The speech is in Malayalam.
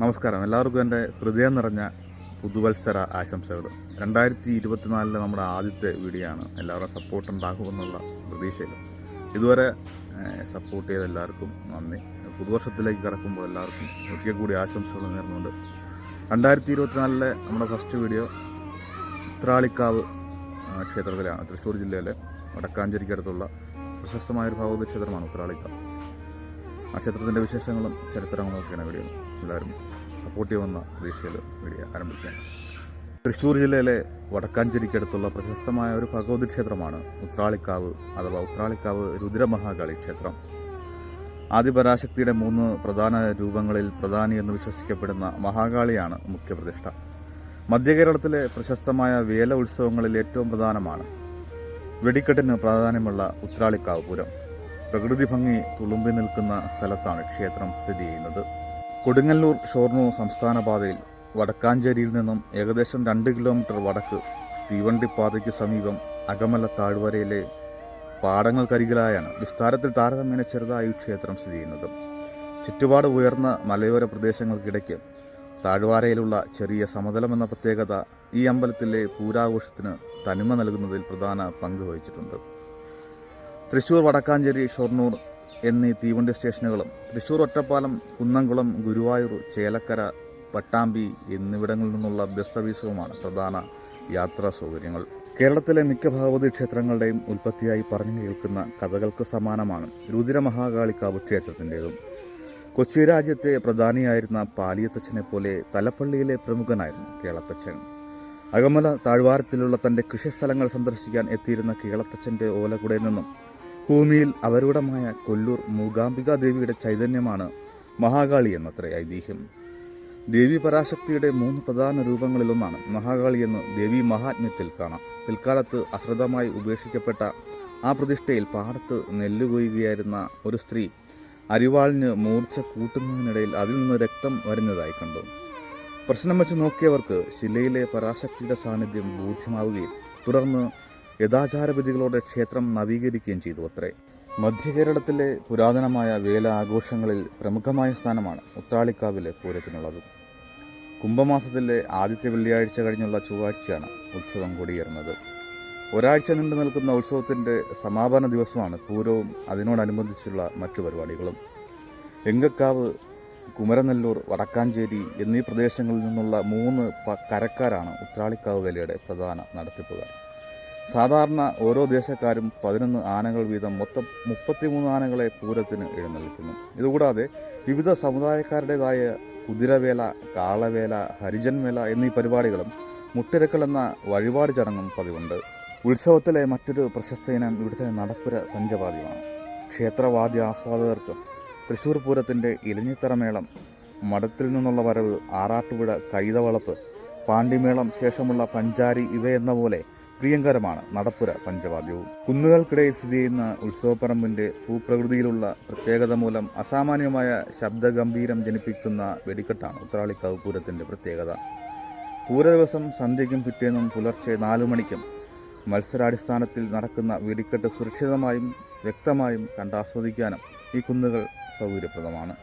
നമസ്കാരം. എല്ലാവർക്കും എന്റെ ഹൃദയം നിറഞ്ഞ പുതുവത്സര ആശംസകൾ. രണ്ടായിരത്തി ഇരുപത്തിനാലിലെ നമ്മുടെ ആദ്യത്തെ വീഡിയോ ആണ് എല്ലാവരും സപ്പോർട്ട് ഉണ്ടാകുമെന്നുള്ള പ്രതീക്ഷയിൽ. ഇതുവരെ സപ്പോർട്ട് ചെയ്ത എല്ലാവർക്കും നന്ദി. പുതുവർഷത്തിലേക്ക് കടക്കുമ്പോൾ എല്ലാവർക്കും ഒരിക്കൽ കൂടി ആശംസകൾ നേർന്നുകൊണ്ട് രണ്ടായിരത്തി ഇരുപത്തിനാലിലെ നമ്മുടെ ഫസ്റ്റ് വീഡിയോ ഉത്രാളിക്കാവ് ക്ഷേത്രത്തിലാണ് തൃശ്ശൂർ ജില്ലയിലെ വടക്കാഞ്ചേരിക്കടുത്തുള്ള പ്രശസ്തമായൊരു ഭഗവതി ക്ഷേത്രമാണ് ഉത്രാളിക്കാവ്. ആ ക്ഷേത്രത്തിന്റെ വിശേഷങ്ങളും ചരിത്രങ്ങളും ഒക്കെയാണ് വീഡിയോ എല്ലാവരും സപ്പോർട്ട് ചെയ്യുമെന്ന പ്രതീക്ഷയിൽ വീഡിയോ ആരംഭിക്കാം. തൃശ്ശൂർ ജില്ലയിലെ വടക്കാഞ്ചേരിക്കടുത്തുള്ള പ്രശസ്തമായ ഒരു ഭഗവതി ക്ഷേത്രമാണ് ഉത്രാളിക്കാവ് അഥവാ ഉത്രാളിക്കാവ് രുദ്രമഹാകാളി ക്ഷേത്രം. ആദിപരാശക്തിയുടെ മൂന്ന് പ്രധാന രൂപങ്ങളിൽ പ്രധാനി എന്ന് വിശ്വസിക്കപ്പെടുന്ന മഹാകാളിയാണ് മുഖ്യപ്രതിഷ്ഠ മധ്യകേരളത്തിലെ പ്രശസ്തമായ വേല ഉത്സവങ്ങളിൽ ഏറ്റവും പ്രധാനമാണ് വെടിക്കെട്ടിന് പ്രാധാന്യമുള്ള ഉത്രാളിക്കാവ് പൂരം. പ്രകൃതി ഭംഗി തുളുമ്പി നിൽക്കുന്ന സ്ഥലത്താണ് ക്ഷേത്രം സ്ഥിതി ചെയ്യുന്നത്. കൊടുങ്ങല്ലൂർ ഷോർണൂർ സംസ്ഥാന പാതയിൽ വടക്കാഞ്ചേരിയിൽ നിന്നും ഏകദേശം രണ്ട് കിലോമീറ്റർ വടക്ക് തീവണ്ടിപ്പാതയ്ക്ക് സമീപം അകമല താഴ്വരയിലെ പാടങ്ങൾക്കരികിലായാണ് വിസ്താരത്തിൽ താരതമ്യേന ചെറുതായി ക്ഷേത്രം സ്ഥിതി ചെയ്യുന്നത്. ചുറ്റുപാട് ഉയർന്ന മലയോര പ്രദേശങ്ങൾക്കിടയ്ക്ക് താഴ്വാരയിലുള്ള ചെറിയ സമതലമെന്ന പ്രത്യേകത ഈ അമ്പലത്തിലെ പൂരാഘോഷത്തിന് തനിമ നൽകുന്നതിൽ പ്രധാന പങ്ക് വഹിച്ചിട്ടുണ്ട്. തൃശൂർ വടക്കാഞ്ചേരി ഷൊർണൂർ എന്നീ തീവണ്ടി സ്റ്റേഷനുകളും തൃശൂർ ഒറ്റപ്പാലം കുന്നംകുളം ഗുരുവായൂർ ചേലക്കര പട്ടാമ്പി എന്നിവിടങ്ങളിൽ നിന്നുള്ള ബസ് സർവീസുകളുമാണ് പ്രധാന യാത്രാ സൗകര്യങ്ങൾ. കേരളത്തിലെ മിക്ക ഭഗവതി ക്ഷേത്രങ്ങളുടെയും ഉൽപ്പത്തിയായി പറഞ്ഞു കേൾക്കുന്ന കഥകൾക്ക് സമാനമാണ് രുദ്രമഹാകാളിക്കാവ് ക്ഷേത്രത്തിന്റെതും. കൊച്ചി രാജ്യത്തെ പ്രധാനിയായിരുന്ന പാലിയത്തച്ഛനെ പോലെ തലപ്പള്ളിയിലെ പ്രമുഖനായിരുന്നു കേളത്തച്ഛൻ. അകമല താഴ്വാരത്തിലുള്ള തന്റെ കൃഷിസ്ഥലങ്ങൾ സന്ദർശിക്കാൻ എത്തിയിരുന്ന കേളത്തച്ഛന്റെ ഓലക്കുടയിൽ നിന്നും ഭൂമിയിൽ അവരൂഢമായ കൊല്ലൂർ മൂകാംബികാ ദേവിയുടെ ചൈതന്യമാണ് മഹാകാളി എന്നത്ര ഐതിഹ്യം ദേവി പരാശക്തിയുടെ മൂന്ന് പ്രധാന രൂപങ്ങളിലൊന്നാണ് മഹാകാളി എന്ന് ദേവി മഹാത്മ്യത്തിൽ കാണാം. പിൽക്കാലത്ത് അശ്രദ്ധമായി ഉപേക്ഷിക്കപ്പെട്ട ആ പ്രതിഷ്ഠയിൽ പാടത്ത് നെല്ല് കൊയ്യുകയായിരുന്ന ഒരു സ്ത്രീ അരിവാളിന് മൂർച്ച കൂട്ടുന്നതിനിടയിൽ അതിൽ നിന്ന് രക്തം വരുന്നതായി കണ്ടു. പ്രശ്നം വെച്ച് നോക്കിയവർക്ക് ശിലയിലെ പരാശക്തിയുടെ സാന്നിധ്യം ബോധ്യമാവുകയും തുടർന്ന് യഥാചാരവിധികളോടെ ക്ഷേത്രം നവീകരിക്കുകയും ചെയ്തു അത്രേ. മധ്യകേരളത്തിലെ പുരാതനമായ വേല ആഘോഷങ്ങളിൽ പ്രമുഖമായ സ്ഥാനമാണ് ഉത്രാളിക്കാവിലെ പൂരത്തിനുള്ളത്. കുംഭമാസത്തിലെ ആദ്യത്തെ വെള്ളിയാഴ്ച കഴിഞ്ഞുള്ള ചൊവ്വാഴ്ചയാണ് ഉത്സവം കൊടിയേറുന്നത്. ഒരാഴ്ച നീണ്ടു നിൽക്കുന്ന ഉത്സവത്തിന്റെ സമാപന ദിവസമാണ് പൂരവും അതിനോടനുബന്ധിച്ചുള്ള മറ്റു പരിപാടികളും. എങ്കക്കാവ് കുമരനെല്ലൂർ വടക്കാഞ്ചേരി എന്നീ പ്രദേശങ്ങളിൽ നിന്നുള്ള മൂന്ന് കരക്കാരാണ് ഉത്രാളിക്കാവ് വേലയുടെ പ്രധാന നടത്തിപ്പുകാർ. സാധാരണ ഓരോ ദേശക്കാരും പതിനൊന്ന് ആനകൾ വീതം മൊത്തം മുപ്പത്തിമൂന്ന് ആനകളെ പൂരത്തിന് എഴുന്നള്ളിക്കുന്നു. ഇതുകൂടാതെ വിവിധ സമുദായക്കാരുടേതായ കുതിരവേല കാളവേല ഹരിജൻ വേല എന്നീ പരിപാടികളും മുട്ടിരക്കൽ എന്ന വഴിപാട് ചടങ്ങും പതിവുണ്ട്. ഉത്സവത്തിലെ മറ്റൊരു പ്രശസ്ത ഇനം ഇവിടുത്തെ നടപ്പുര പഞ്ചവാദ്യമാണ്. ക്ഷേത്രവാദ്യ ആസ്വാദകർക്ക് തൃശ്ശൂർ പൂരത്തിന്റെ ഇലഞ്ഞിത്തറമേളം മഠത്തിൽ നിന്നുള്ള വരവ് ആറാട്ടുപുഴ കൈതവളപ്പ് പാണ്ടിമേളം ശേഷമുള്ള പഞ്ചാരി ഇവയെന്ന പോലെ പ്രിയങ്കരമാണ്. നടപ്പുര പഞ്ചവാദ്യവും. കുന്നുകൾക്കിടയിൽ സ്ഥിതി ചെയ്യുന്ന ഉത്സവപ്പറമ്പിന്റെ ഭൂപ്രകൃതിയിലുള്ള പ്രത്യേകത മൂലം അസാമാന്യമായ ശബ്ദഗംഭീരം ജനിപ്പിക്കുന്ന വെടിക്കെട്ടാണ് ഉത്രാളിക്കാവ് പൂരത്തിന്റെ പ്രത്യേകത. പൂര ദിവസം സന്ധ്യയ്ക്കും പിറ്റേന്നും പുലർച്ചെ നാലു മണിക്കും മത്സരാടിസ്ഥാനത്തിൽ നടക്കുന്ന വെടിക്കെട്ട് സുരക്ഷിതമായും വ്യക്തമായും കണ്ടാസ്വദിക്കാനും ഈ കുന്നുകൾ സൗകര്യപ്രദമാണ്.